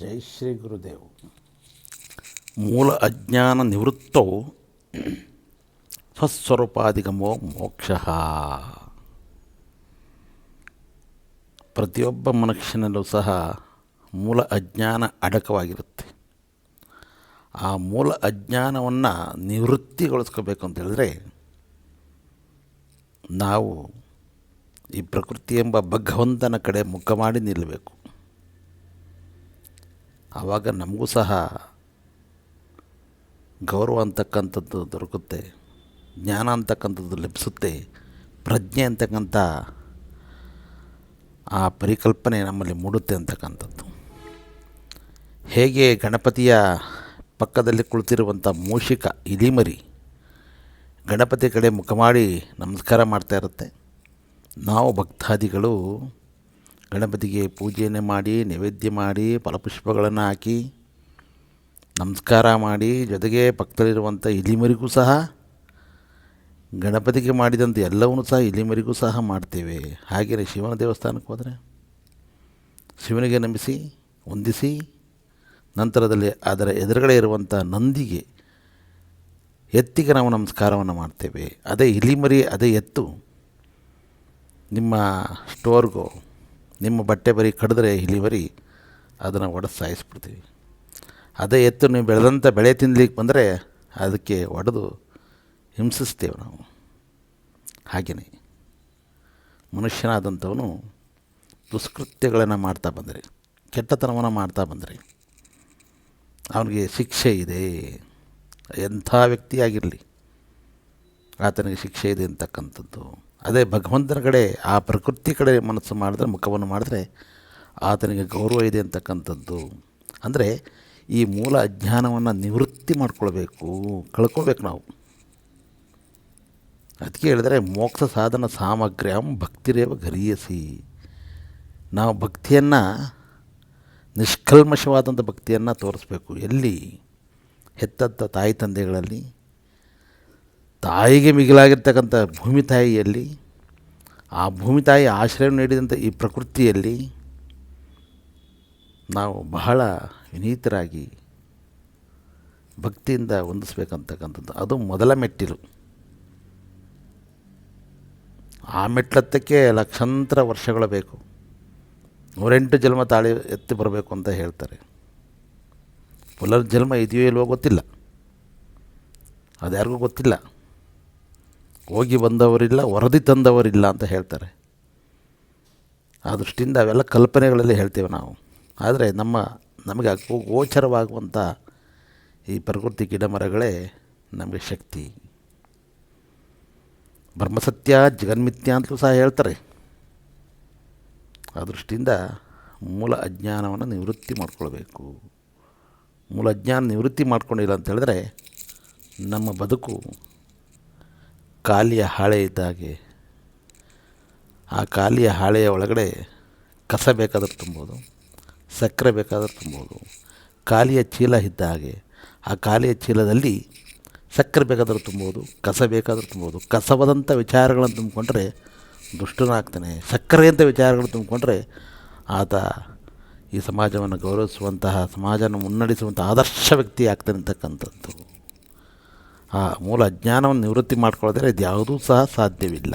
ಜೈ ಶ್ರೀ ಗುರುದೇವ್. ಮೂಲ ಅಜ್ಞಾನ ನಿವೃತ್ತವು ಸ್ವಸ್ವರೂಪಾಧಿಗಮೋ ಮೋಕ್ಷ. ಪ್ರತಿಯೊಬ್ಬ ಮನುಷ್ಯನಲ್ಲೂ ಸಹ ಮೂಲ ಅಜ್ಞಾನ ಅಡಕವಾಗಿರುತ್ತೆ. ಆ ಮೂಲ ಅಜ್ಞಾನವನ್ನು ನಿವೃತ್ತಿಗೊಳಿಸ್ಕೋಬೇಕು ಅಂತ ಹೇಳಿದ್ರೆ ನಾವು ಈ ಪ್ರಕೃತಿ ಎಂಬ ಭಗವಂತನ ಕಡೆ ಮುಖ ಮಾಡಿ ನಿಲ್ಲಬೇಕು. ಆವಾಗ ನಮಗೂ ಸಹ ಗೌರವ ಅಂತಕ್ಕಂಥದ್ದು ದೊರಕುತ್ತೆ, ಜ್ಞಾನ ಅಂತಕ್ಕಂಥದ್ದು ಲಭಿಸುತ್ತೆ, ಪ್ರಜ್ಞೆ ಅಂತಕ್ಕಂಥ ಆ ಪರಿಕಲ್ಪನೆ ನಮ್ಮಲ್ಲಿ ಮೂಡುತ್ತೆ ಅಂತಕ್ಕಂಥದ್ದು. ಹೇಗೆ ಗಣಪತಿಯ ಪಕ್ಕದಲ್ಲಿ ಕುಳಿತಿರುವಂಥ ಮೂಷಿಕ ಇಲಿಮರಿ ಗಣಪತಿ ಕಡೆ ಮುಖ ಮಾಡಿ ನಮಸ್ಕಾರ ಮಾಡ್ತಾ ಇರುತ್ತೆ. ನಾವು ಭಕ್ತಾದಿಗಳು ಗಣಪತಿಗೆ ಪೂಜೆಯನ್ನು ಮಾಡಿ, ನೈವೇದ್ಯ ಮಾಡಿ, ಫಲಪುಷ್ಪಗಳನ್ನು ಹಾಕಿ, ನಮಸ್ಕಾರ ಮಾಡಿ, ಜೊತೆಗೆ ಪಕ್ಕದಲ್ಲಿರುವಂಥ ಇಲಿಮರಿಗೂ ಸಹ, ಗಣಪತಿಗೆ ಮಾಡಿದಂಥ ಎಲ್ಲವನ್ನೂ ಸಹ ಇಲಿಮರಿಗೂ ಸಹ ಮಾಡ್ತೇವೆ. ಹಾಗೆಯೇ ಶಿವನ ದೇವಸ್ಥಾನಕ್ಕೆ ಹೋದರೆ ಶಿವನಿಗೆ ನಂಬಿಸಿ ಹೊಂದಿಸಿ ನಂತರದಲ್ಲಿ ಅದರ ಎದುರುಗಡೆ ಇರುವಂಥ ನಂದಿಗೆ ಎತ್ತಿಗೆ ನಾವು ನಮಸ್ಕಾರವನ್ನು ಮಾಡ್ತೇವೆ. ಅದೇ ಇಲಿಮರಿ, ಅದೇ ಎತ್ತು ನಿಮ್ಮ ಸ್ಟೋರ್ಗೋ ನಿಮ್ಮ ಬಟ್ಟೆ ಬರಿ ಕಡಿದ್ರೆ ಇಲಿಮರಿ ಅದನ್ನು ಒಡೆದು ಸಾಯಿಸ್ಬಿಡ್ತೀವಿ. ಅದೇ ಎತ್ತು ನೀವು ಬೆಳೆದಂಥ ಬೆಳೆ ತಿನ್ಲಿಕ್ಕೆ ಬಂದರೆ ಅದಕ್ಕೆ ಒಡೆದು ಹಿಂಸಿಸ್ತೇವೆ ನಾವು. ಹಾಗೆಯೇ ಮನುಷ್ಯನಾದಂಥವನು ದುಷ್ಕೃತ್ಯಗಳನ್ನು ಮಾಡ್ತಾ ಬಂದರೆ, ಕೆಟ್ಟತನವನ್ನು ಮಾಡ್ತಾ ಬಂದರೆ ಅವನಿಗೆ ಶಿಕ್ಷೆ ಇದೆ. ಎಂಥ ವ್ಯಕ್ತಿಯಾಗಿರಲಿ ಆತನಿಗೆ ಶಿಕ್ಷೆ ಇದೆ ಅಂತಕ್ಕಂಥದ್ದು. ಅದೇ ಭಗವಂತನ ಕಡೆ, ಆ ಪ್ರಕೃತಿ ಕಡೆ ಮನಸ್ಸು ಮಾಡಿದ್ರೆ, ಮುಖವನ್ನು ಮಾಡಿದ್ರೆ ಆತನಿಗೆ ಗೌರವ ಇದೆ ಅಂತಕ್ಕಂಥದ್ದು. ಅಂದರೆ ಈ ಮೂಲ ಅಜ್ಞಾನವನ್ನು ನಿವೃತ್ತಿ ಮಾಡ್ಕೊಳ್ಬೇಕು ಕಳ್ಕೊಬೇಕು ನಾವು. ಅದಕ್ಕೆ ಹೇಳಿದರೆ, ಮೋಕ್ಷ ಸಾಧನ ಸಾಮಗ್ರ್ಯಂ ಭಕ್ತಿರೇವ ಗರಿಯಸಿ ನಾವು ಭಕ್ತಿಯನ್ನು, ನಿಷ್ಕಲ್ಮಶವಾದಂಥ ಭಕ್ತಿಯನ್ನು ತೋರಿಸ್ಬೇಕು. ಎಲ್ಲಿ? ಹೆತ್ತಂಥ ತಾಯಿ ತಂದೆಗಳಲ್ಲಿ ತಾಯಿಗೆ ಮಿಗಿಲಾಗಿರ್ತಕ್ಕಂಥ ಭೂಮಿ ತಾಯಿಯಲ್ಲಿ, ಆ ಭೂಮಿ ತಾಯಿ ಆಶ್ರಯ ನೀಡಿದಂಥ ಈ ಪ್ರಕೃತಿಯಲ್ಲಿ ನಾವು ಬಹಳ ವಿನೀತರಾಗಿ ಭಕ್ತಿಯಿಂದ ಹೊಂದಿಸ್ಬೇಕಂತಕ್ಕಂಥದ್ದು ಅದು ಮೊದಲ ಮೆಟ್ಟಿಲು. ಆ ಮೆಟ್ಲತ್ತಕ್ಕೆ ಲಕ್ಷಾಂತರ ವರ್ಷಗಳು ಬೇಕು. ನೂರೆಂಟು ಜನ್ಮ ತಾಳಿ ಎತ್ತಿ ಬರಬೇಕು ಅಂತ ಹೇಳ್ತಾರೆ. ಪುನರ್ಜನ್ಮ ಇದೆಯೋ ಇಲ್ವೋ ಗೊತ್ತಿಲ್ಲ. ಅದು ಯಾರಿಗೂ ಗೊತ್ತಿಲ್ಲ. ಹೋಗಿ ಬಂದವರಿಲ್ಲ, ವರದಿ ತಂದವರಿಲ್ಲ ಅಂತ ಹೇಳ್ತಾರೆ. ಆ ದೃಷ್ಟಿಯಿಂದ ಅವೆಲ್ಲ ಕಲ್ಪನೆಗಳಲ್ಲಿ ಹೇಳ್ತೇವೆ ನಾವು. ಆದರೆ ನಮ್ಮ, ನಮಗೆ ಗೋಚರವಾಗುವಂಥ ಈ ಪ್ರಕೃತಿ ಗಿಡ ಮರಗಳೇ ನಮಗೆ ಶಕ್ತಿ. ಬ್ರಹ್ಮಸತ್ಯ, ಜಗನ್ಮಿತ್ಯ ಅಂತಲೂ ಸಹ ಹೇಳ್ತಾರೆ. ಆ ದೃಷ್ಟಿಯಿಂದ ಮೂಲ ಅಜ್ಞಾನವನ್ನು ನಿವೃತ್ತಿ ಮಾಡ್ಕೊಳ್ಬೇಕು. ಮೂಲ ಅಜ್ಞಾನ ನಿವೃತ್ತಿ ಮಾಡ್ಕೊಂಡಿಲ್ಲ ಅಂತ ಹೇಳಿದ್ರೆ ನಮ್ಮ ಬದುಕು ಖಾಲಿಯ ಹಾಳೆ ಇದ್ದಾಗೆ, ಆ ಖಾಲಿಯ ಹಾಳೆಯ ಒಳಗಡೆ ಕಸ ಬೇಕಾದರೆ ತುಂಬೋದು, ಸಕ್ಕರೆ ಬೇಕಾದರೆ ತುಂಬೋದು. ಖಾಲಿಯ ಚೀಲ ಇದ್ದ ಹಾಗೆ ಆ ಖಾಲಿಯ ಚೀಲದಲ್ಲಿ ಸಕ್ಕರೆ ಬೇಕಾದರೂ ತುಂಬೋದು, ಕಸ ಬೇಕಾದರೂ ತುಂಬೋದು. ಕಸವಾದಂಥ ವಿಚಾರಗಳನ್ನು ತುಂಬಿಕೊಂಡ್ರೆ ದುಷ್ಟನಾಗ್ತಾನೆ. ಸಕ್ಕರೆ ಅಂತ ವಿಚಾರಗಳು ತುಂಬಿಕೊಂಡ್ರೆ ಆತ ಈ ಸಮಾಜವನ್ನು ಗೌರವಿಸುವಂತಹ, ಸಮಾಜವನ್ನು ಮುನ್ನಡೆಸುವಂಥ ಆದರ್ಶ ವ್ಯಕ್ತಿ ಆಗ್ತಾನೆ ಅಂತಕ್ಕಂಥದ್ದು. ಆ ಮೂಲ ಜ್ಞಾನವನ್ನು ನಿವೃತ್ತಿ ಮಾಡ್ಕೊಳ್ಳೋದ್ರೆ ಇದು ಯಾವುದೂ ಸಹ ಸಾಧ್ಯವಿಲ್ಲ.